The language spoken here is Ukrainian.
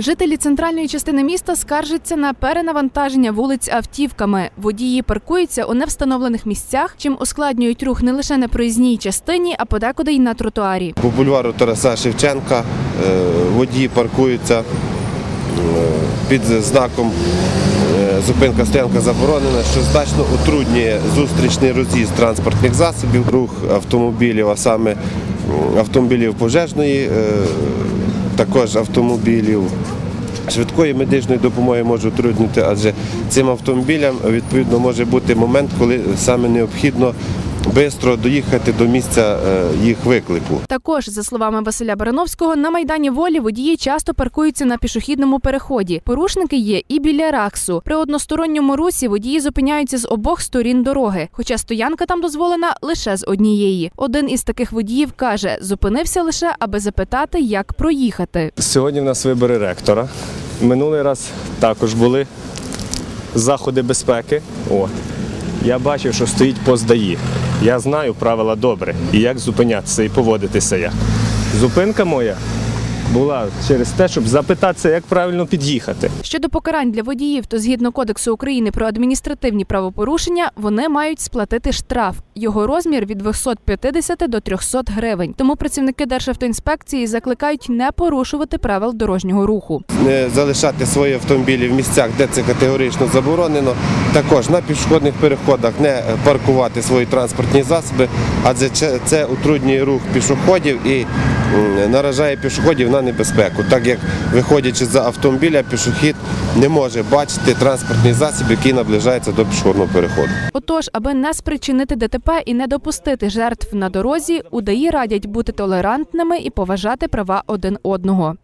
Жителі центральної частини міста скаржаться на перенавантаження вулиць автівками. Водії паркуються у невстановлених місцях, чим ускладнюють рух не лише на проїзній частині, а подекуди й на тротуарі. По бульвару Тараса Шевченка е, водії паркуються е, під знаком е, зупинка стоянка заборонена, що значно утруднює зустрічний роз'їзд транспортних засобів, рух автомобілів, а саме автомобілів пожежної, також автомобілів. Швидкої медичної допомоги може утруднити, адже цим автомобілям відповідно може бути момент, коли саме необхідно швидко доїхати до місця е, їх виклику. Також, за словами Василя Барановського, на майдані волі водії часто паркуються на пішохідному переході. Порушники є і біля раксу. При односторонньому русі водії зупиняються з обох сторін дороги, хоча стоянка там дозволена лише з однієї. Один із таких водіїв каже, зупинився лише, аби запитати, як проїхати. Сьогодні в нас вибори ректора. Минулий раз також були заходи безпеки. О, я бачив, що стоїть пост ДАІ. Я знаю правила добре і як зупинятися і поводитися я. Зупинка моя була через те, щоб запитатися, як правильно під'їхати. Щодо покарань для водіїв, то згідно Кодексу України про адміністративні правопорушення, вони мають сплатити штраф. Його розмір від 250 до 300 гривень. Тому працівники Державтоінспекції закликають не порушувати правил дорожнього руху. не залишати свої автомобілі в місцях, де це категорично заборонено. Також на пішохідних переходах не паркувати свої транспортні засоби, адже це- утруднює рух пішоходів і наражає пішоходів на небезпеку, так як виходячи за автомобіля, пішохід не може бачити транспортний засіб, який наближається до пішохідного переходу. Отож, аби не спричинити ДТП і не допустити жертв на дорозі, УДАІ радять бути толерантними і поважати права один одного.